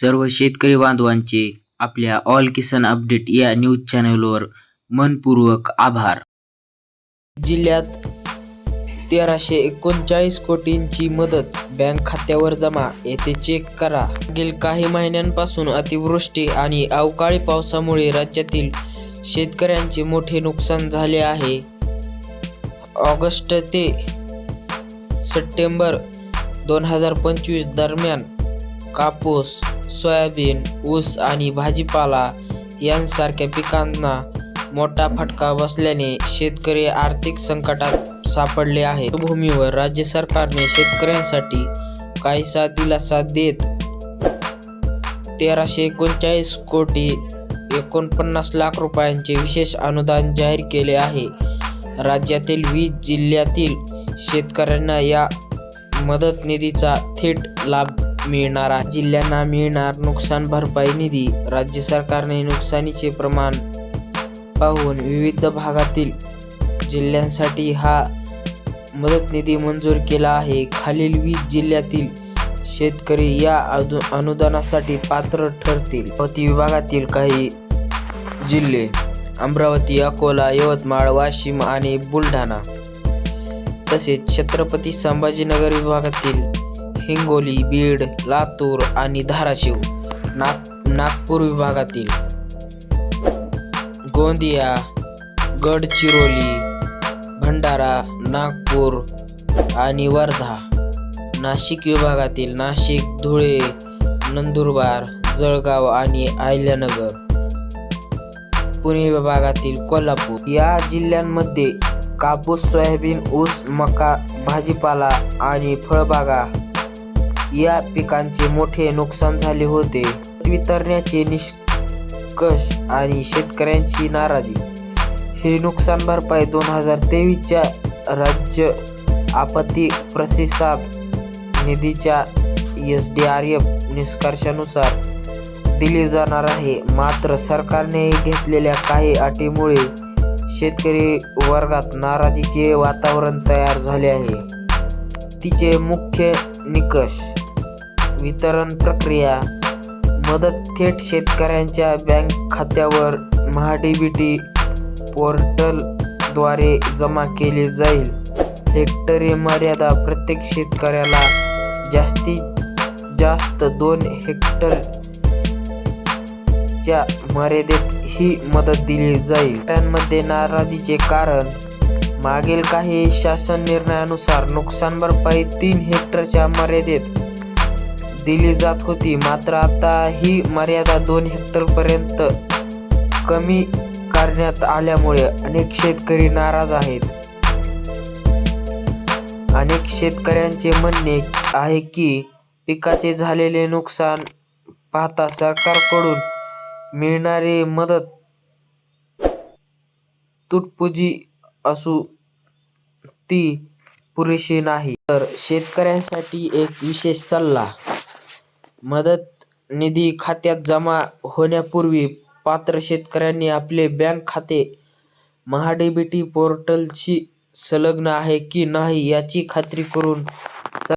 सर्व शेतकरी बांधवांचे आपल्या ऑल किसान अपडेट या न्यूज चॅनलवर मनपूर्वक आभार. जिल्ह्यात तेराशे एकोणचाळीस कोटींची मदत बँक खात्यावर जमा. येथे चेक करा. गेल काही महिन्यांपासून अतिवृष्टी आणि अवकाळी पावसामुळे राज्यातील शेतकऱ्यांचे मोठे नुकसान झाले आहे. ऑगस्ट ते सप्टेंबर दोन हजार पंचवीस दरम्यान कापूस सोयाबीन ऊस आणि भाजीपाला यांसारख्या पिकांना मोठा फटका बसल्याने शेतकरी आर्थिक संकटात सापडले आहे भूमीवर राज्य सरकारने शेतकऱ्यांसाठी काहीसा दिलासा देत तेराशे एकोणचाळीस कोटी एकोणपन्नास लाख रुपयांचे विशेष अनुदान जाहीर केले आहे. राज्यातील वीस जिल्ह्यातील शेतकऱ्यांना या मदत निधीचा थेट लाभ मिळणार आहे. जिल्ह्यांना मिळणार नुकसान भरपाई निधी राज्य सरकारने नुकसानीचे प्रमाण पाहून विविध भागातील जिल्ह्यांसाठी हा मदत निधी मंजूर केला आहे. खालील वीस जिल्ह्यातील शेतकरी या अनुदानासाठी पात्र ठरतील. अमरावती विभागातील काही जिल्हे अमरावती अकोला यवतमाळ वाशिम आणि बुलढाणा तसेच छत्रपती संभाजीनगर विभागातील हिंगोली बीड लातूर आणि धाराशिव नाग नागपूर विभागातील. गोंदिया गडचिरोली भंडारा नागपूर आणि वर्धा. नाशिक विभागातील नाशिक धुळे नंदुरबार जळगाव आणि अहिल्यानगर. पुणे विभागातील कोल्हापूर. या जिल्ह्यांमध्ये कापूस सोयाबीन ऊस मका भाजीपाला आणि फळबागा या पिकांचे मोठे नुकसान झाले होते. वितरण्याचे निष्कष आणि शेतकऱ्यांची नाराजी. ही नुकसान भरपाई दोन हजार तेवीसच्या राज्य आपत्ती प्रतिसाद निधीच्या एस डी आर एफ निष्कर्षानुसार दिली जाणार आहे. मात्र सरकारने घेतलेल्या काही अटीमुळे शेतकरी वर्गात नाराजीचे वातावरण तयार झाले आहे. तिचे मुख्य निकष वितरण प्रक्रिया मदत थेट शेतकऱ्यांच्या बँक खात्यावर महाडीबीटी पोर्टलद्वारे जमा केली जाईल. हेक्टरी मर्यादा प्रत्येक शेतकऱ्याला जास्तीत जास्त दोन हेक्टर च्या मर्यादेत ही मदत दिली जाईल. त्यांमध्ये नाराजीचे कारण मागील काही शासन निर्णयानुसार नुकसान भरपाई तीन हेक्टरच्या मर्यादेत दिली जात होती. मात्र आता ही मर्यादा दोन हेक्टर पर्यंत कमी करण्यात आल्यामुळे अनेक शेतकरी नाराज आहेत. अनेक शेतकऱ्यांचे म्हणणे आहे की पिकाचे झालेले नुकसान पाहता सरकारकडून मिळणारी मदत तुटपुजी असू ती पुरेशी नाही. तर शेतकऱ्यांसाठी एक विशेष सल्ला मदत निधी खात्यात जमा होण्यापूर्वी पात्र शेतकऱ्यांनी आपले बँक खाते महाडीबीटी पोर्टलशी संलग्न आहे की नाही याची खात्री करून